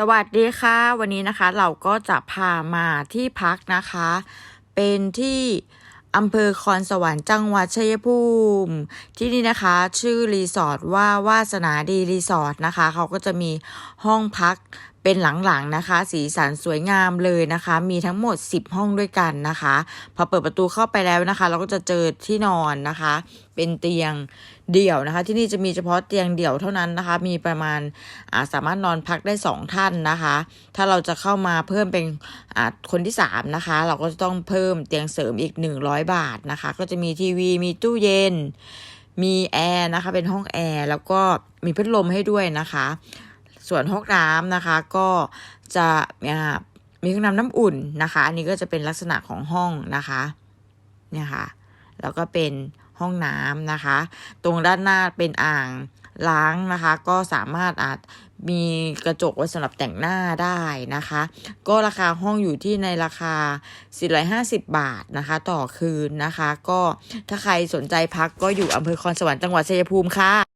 สวัสดีค่ะ วันนี้นะคะเราก็จะพามาที่พักนะคะ เป็นที่อำเภอคอนสวรรค์จังหวัดชัยภูมิ ที่นี่นะคะ ชื่อรีสอร์ทว่าวาสนาดีรีสอร์ทนะคะ เขาก็จะมีห้องพักเป็นหลังๆนะคะ สีสันสวยงามเลยนะคะ มีทั้งหมด 10 ห้องด้วยกันนะคะ พอเปิดประตูเข้าไปแล้วนะคะ เราก็จะเจอที่นอนนะคะ เป็นเตียงเดี่ยวนะคะ ที่นี่จะมีเฉพาะเตียงเดี่ยวเท่านั้นนะคะ มีประมาณาสามารถนอนพักได้ 2 ท่านนะคะ ถ้าเราจะเข้ามาเพิ่มเป็นคนที่ 3 นะคะ เราก็จะต้องเพิ่มเตียงเสริมอีก 100 บาทนะคะ ก็จะมีทีวีมีตู้เย็นมีแอร์นะคะ เป็นห้องแอร์แล้วก็มีพัดลมให้ด้วยนะคะ ส่วนห้องน้ำนะคะ ก็จะอ่ามีเครื่องน้ำน้ำอุ่นนะคะ อันนี้ก็จะเป็นลักษณะของห้องนะคะเนี่ยค่ะแล้วก็เป็นห้องน้ำนะคะ ตรงด้านหน้าเป็นอ่างล้างนะคะ ก็สามารถอาจมีกระจกไว้สำหรับแต่งหน้าได้นะคะ ก็ราคาห้องอยู่ที่ในราคา 450 บาทนะคะ ต่อคืนนะคะ ก็ถ้าใครสนใจพักก็อยู่อำเภอคอนสวรรค์จังหวัดชัยภูมิค่ะ